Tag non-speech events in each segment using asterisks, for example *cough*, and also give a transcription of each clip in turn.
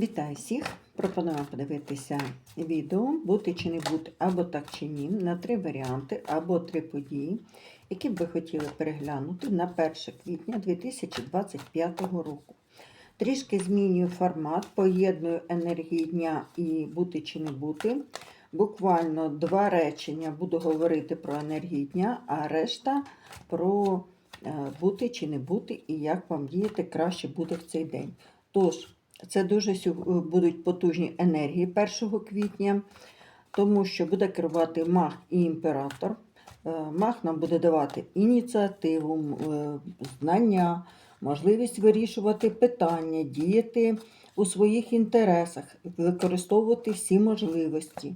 Вітаю всіх! Пропоную подивитися відео бути чи не бути, або так чи ні, на три варіанти, або три події, які б ви хотіли переглянути на 1 квітня 2025 року. Трішки змінюю формат, поєдную енергії дня і бути чи не бути. Буквально два речення буду говорити про енергії дня, а решта про е, бути чи не бути, і як вам діяти краще буде в цей день. Тож, це дуже будуть потужні енергії 1 квітня, тому що буде керувати маг і імператор. Е, Маг нам буде давати ініціативу, е, знання, можливість вирішувати питання, діяти у своїх інтересах, використовувати всі можливості.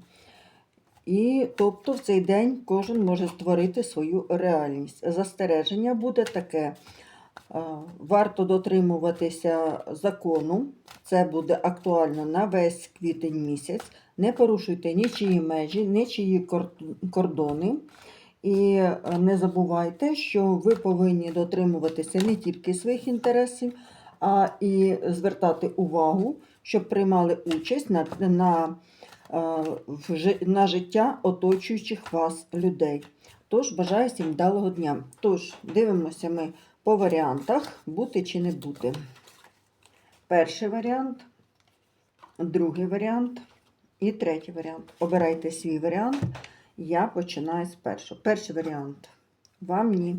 І тобто в цей день кожен може створити свою реальність. Застереження буде таке. Варто дотримуватися закону. Це буде актуально на весь квітень місяць. Не порушуйте нічиї межі, нічиї кор- кордони. І е, не забувайте, що ви повинні дотримуватися не тільки своїх інтересів, а і звертати увагу, щоб приймали участь на, на, е, на життя оточуючих вас людей. Тож бажаю всім вдалого дня. Тож дивимося ми по варіантах бути чи не бути. Перший варіант, другий варіант і третій варіант. Обирайте свій варіант. Я починаю з першого. Перший варіант. Вам ні.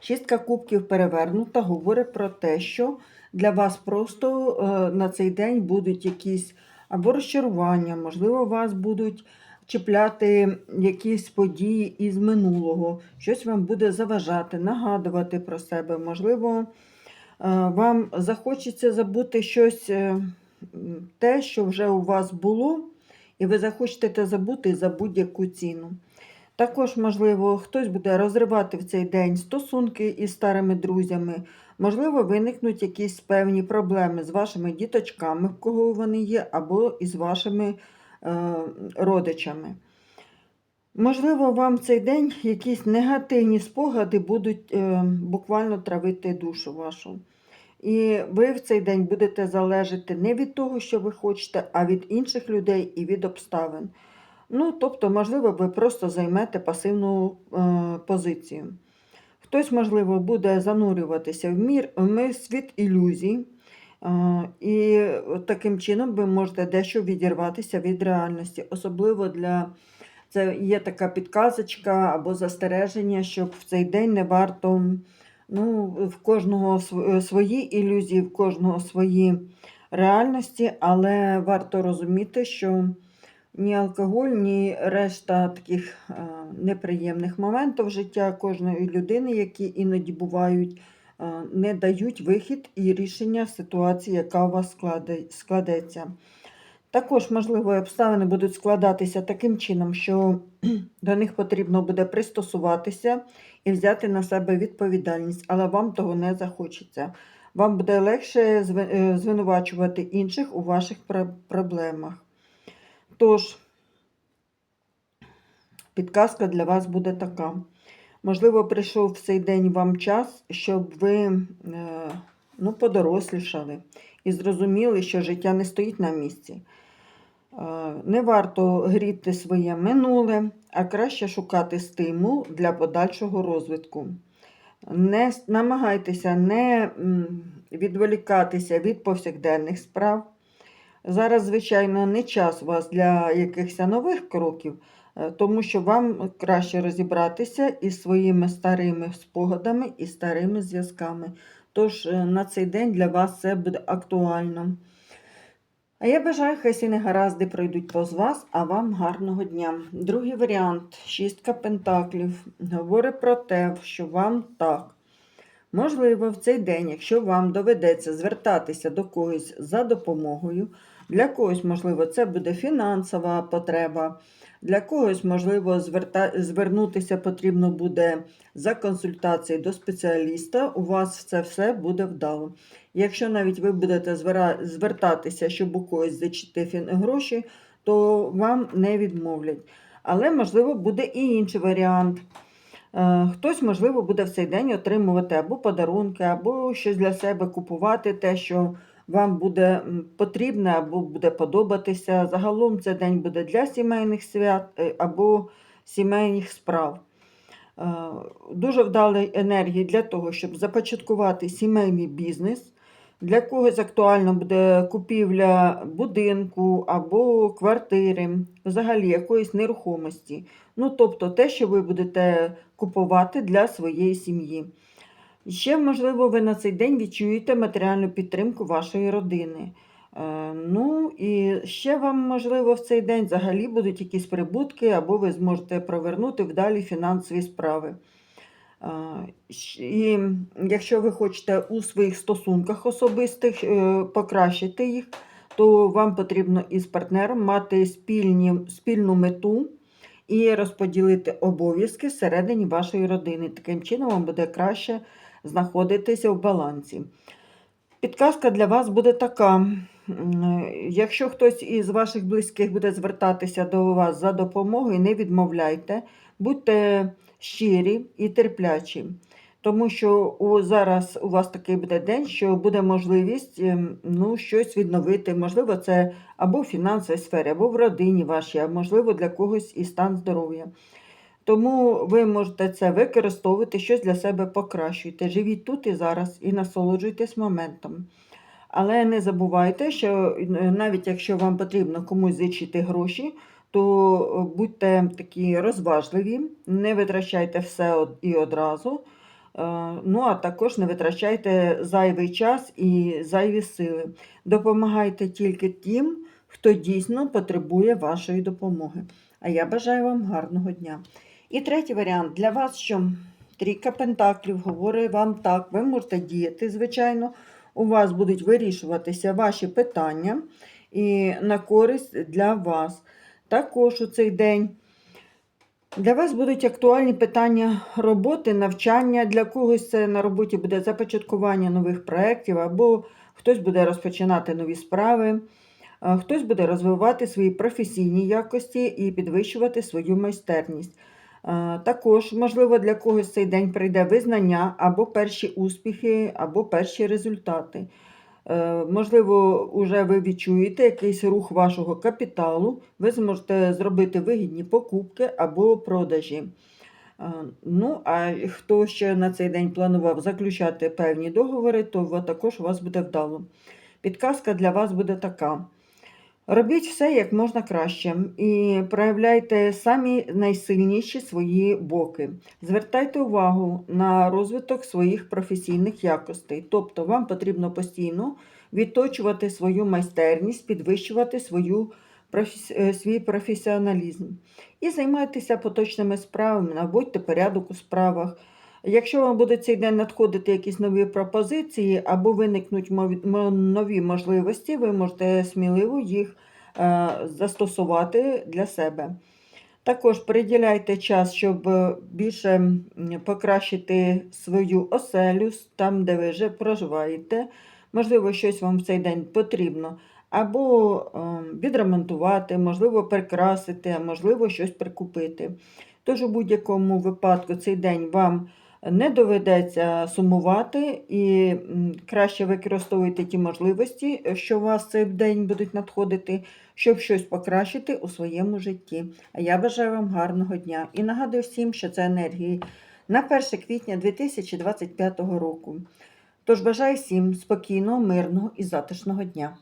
Шістка кубків перевернута говорить про те, що для вас просто е, на цей день будуть якісь або розчарування, можливо, у вас будуть чіпляти якісь події із минулого, щось вам буде заважати, нагадувати про себе. Можливо, е, вам захочеться забути щось, е, те, що вже у вас було, і ви захочете це забути за будь-яку ціну. Також, можливо, хтось буде розривати в цей день стосунки із старими друзями. Можливо, виникнуть якісь певні проблеми з вашими діточками, в кого вони є, або із вашими родичами. Можливо, вам в цей день якісь негативні спогади будуть е, буквально травити душу вашу. І ви в цей день будете залежати не від того, що ви хочете, а від інших людей і від обставин. Ну, тобто, можливо, ви просто займете пасивну е, позицію. Хтось, можливо, буде занурюватися в мір, в світ ілюзій. І таким чином ви можете дещо відірватися від реальності. Особливо для це є така підказочка або застереження, щоб в цей день не варто. Ну, в кожного е, свої ілюзії, в кожного свої реальності, але варто розуміти, що ні алкоголь, ні решта таких е, неприємних моментів життя кожної людини, які іноді бувають, не дають вихід і рішення ситуації, яка у вас складеться. Також, можливо, обставини будуть складатися таким чином, що *clears throat* до них потрібно буде пристосуватися і взяти на себе відповідальність, але вам того не захочеться. Вам буде легше е, звинувачувати інших у ваших проблемах. Тож, підказка для вас буде така. Можливо, прийшов в цей день вам час, щоб ви е, ну, подорослішали і зрозуміли, що життя не стоїть на місці. Е, Не варто гріти своє минуле, а краще шукати стимул для подальшого розвитку. Не намагайтеся не відволікатися від повсякденних справ. Зараз, звичайно, не час у вас для якихось нових кроків, тому що вам краще розібратися із своїми старими спогадами і старими зв'язками. Тож е, на цей день для вас це буде актуально. А я бажаю, хай всі негаразди пройдуть повз вас, а вам гарного дня. Другий варіант шістка пентаклів говорить про те, що вам так. Можливо, в цей день, якщо вам доведеться звертатися до когось за допомогою, для когось, можливо, це буде фінансова потреба, для когось, можливо, зверта... звернутися потрібно буде за консультацією до спеціаліста, у вас це все буде вдало. Якщо навіть ви будете звера- звертатися, щоб у когось зачити фін... гроші, то вам не відмовлять. Але, можливо, буде і інший варіант. Е, Хтось, можливо, буде в цей день отримувати або подарунки, або щось для себе купувати, те, що вам буде потрібне або буде подобатися. Загалом цей день буде для сімейних свят е, або сімейних справ. Е, Дуже вдалої енергії для того, щоб започаткувати сімейний бізнес. Для когось актуально буде купівля будинку або квартири, взагалі якоїсь нерухомості. Ну, тобто те, що ви будете купувати для своєї сім'ї. Ще, можливо, ви на цей день відчуєте матеріальну підтримку вашої родини. Е, Ну і ще вам, можливо, в цей день взагалі будуть якісь прибутки, або ви зможете провернути вдалі фінансові справи. І якщо ви хочете у своїх стосунках особистих е, покращити їх, то вам потрібно із партнером мати спільні, спільну мету і розподілити обов'язки всередині вашої родини. Таким чином вам буде краще знаходитися в балансі. Підказка для вас буде така. Якщо хтось із ваших близьких буде звертатися до вас за допомогою, не відмовляйте, будьте щирі і терплячі. Тому що у, зараз у вас такий буде день, що буде можливість ем, ну, щось відновити. Можливо, це або в фінансовій сфері, або в родині вашій, а можливо для когось і стан здоров'я. Тому ви можете це використовувати, щось для себе покращуйте. Живіть тут і зараз і насолоджуйтесь моментом. Але не забувайте, що навіть якщо вам потрібно комусь зичити гроші, то е, будьте такі розважливі, не витрачайте все і одразу. Е, Ну, а також не витрачайте зайвий час і зайві сили. Допомагайте тільки тим, хто дійсно потребує вашої допомоги. А я бажаю вам гарного дня. І третій варіант для вас, що трійка пентаклів говорить вам так, ви можете діяти, звичайно, у вас будуть вирішуватися ваші питання і на користь для вас. Також у цей день для вас будуть актуальні питання роботи, навчання. Для когось це на роботі буде започаткування нових проєктів, або хтось буде розпочинати нові справи, хтось буде розвивати свої професійні якості і підвищувати свою майстерність. Також, можливо, для когось цей день прийде визнання або перші успіхи, або перші результати. Е, Можливо, уже ви відчуєте якийсь рух вашого капіталу, ви зможете зробити вигідні покупки або продажі. Е, Ну, а хто ще на цей день планував заключати певні договори, то також у вас буде вдало. Підказка для вас буде така. Робіть все як можна краще і проявляйте самі найсильніші свої боки. Звертайте увагу на розвиток своїх професійних якостей. Тобто вам потрібно постійно відточувати свою майстерність, підвищувати свою, е, свій професіоналізм. І займайтеся поточними справами, наводьте порядок у справах. Якщо вам буде цей день надходити якісь нові пропозиції або виникнуть нові можливості, ви можете сміливо їх е, застосувати для себе. Також приділяйте час, щоб е, більше покращити свою оселю там, де ви вже проживаєте. Можливо, щось вам в цей день потрібно. Або е, відремонтувати, можливо, прикрасити, можливо, щось прикупити. Тож у будь-якому випадку цей день вам не доведеться сумувати і краще використовуйте ті можливості, що у вас цей день будуть надходити, щоб щось покращити у своєму житті. А я бажаю вам гарного дня і нагадую всім, що це енергії на 1 квітня 2025 року. Тож бажаю всім спокійного, мирного і затишного дня.